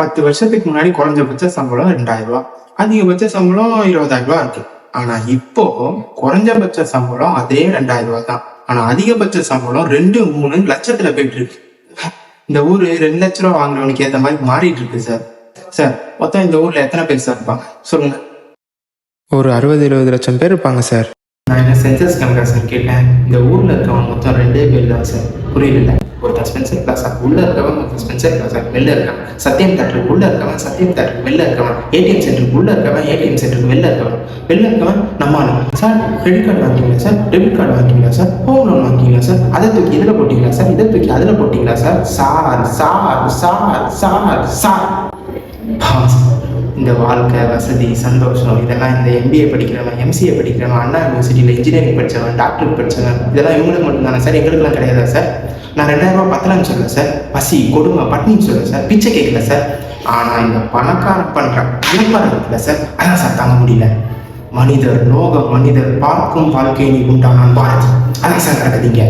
பத்து வருஷத்துக்கு முன்னாடி குறைஞ்சபட்ச சம்பளம் ரெண்டாயிரம் ரூபாய் அதிகபட்ச சம்பளம் இருபதாயிரம் ரூபாய் இருக்கு. ஆனா இப்போ குறைஞ்சபட்ச சம்பளம் அதே ரெண்டாயிரம் ரூபாய் தான். ஆனா அதிகபட்ச சம்பளம் ரெண்டு மூணு லட்சத்துல போயிட்டு இருக்கு. இந்த ஊரு ரெண்டு லட்ச ரூபா வாங்குறவனுக்கு ஏத்த மாதிரி மாறிட்டு இருக்கு சார். சார் மொத்தம் இந்த ஊர்ல எத்தனை பேர் சார் இருப்பாங்க? சொல்லுங்க. ஒரு அறுபது எழுபது லட்சம் பேர் இருப்பாங்க சார். நான் என்ன சென்சஸ் கணக்கா சார் கேட்டேன்? இந்த ஊர்ல இருக்கவங்க மொத்தம் ரெண்டே பேர் தான் சார். புரியல. ஒருத்தன் ஸ்பென்சர் கிளாஸாக உள்ளே இருக்கவன் ஒருத்தன் ஸ்பென்சர் கிளாஸாக வெளில இருக்கான் சத்தியம் தேட்டருக்கு உள்ளே இருக்கவன் சத்தியம் தேட்டருக்கு வெளில இருக்கவன் ஏடிஎம் சென்டருக்கு உள்ளே இருக்கவன் ஏடிஎம் சென்டருக்கு வெளில இருக்கவன் வெளில இருக்கவன் நம்ம சார் கிரெடிட் கார்டு வாங்கிங்களா சார்? டெபிட் கார்டு வாங்கிங்களா சார்? ஹோம் லோன் வாங்கிங்களா சார்? அதை தூக்கி இதில் போட்டிங்களா சார்? இதை தூக்கி அதில் போட்டிங்களா sir? Sir sir sir sir sir. Sir. இந்த வாழ்க்கை வசதி சந்தோஷம் இதெல்லாம் இந்த எம்பிஏ படிக்கிறவன் எம்சிஏ படிக்கிறவன் அண்ணா யூனிவர்சிட்டியில் இன்ஜினியரிங் படித்தவன் டாக்டர் படித்தவன் இதெல்லாம் இவங்களுக்கு மட்டும்தானே சார்? எங்களுக்குலாம் கிடையாதா சார்? நான் ரெண்டாயிரம் ரூபாய் பத்தலாம்னு சொல்லல சார். பசி கொடுமை பட்னின்னு சொல்லல சார். பிச்சை கேட்கல சார். ஆனால் இந்த பணக்காரன் பண்ணுற விளம்பரம் இருக்குல்ல சார் அதான் சார் தாங்க முடியல. மனிதர் லோக மனிதர் பார்க்கும் வாழ்க்கையை நீ உண்டானான் பாரத். அதான் சார் நடக்குதுங்க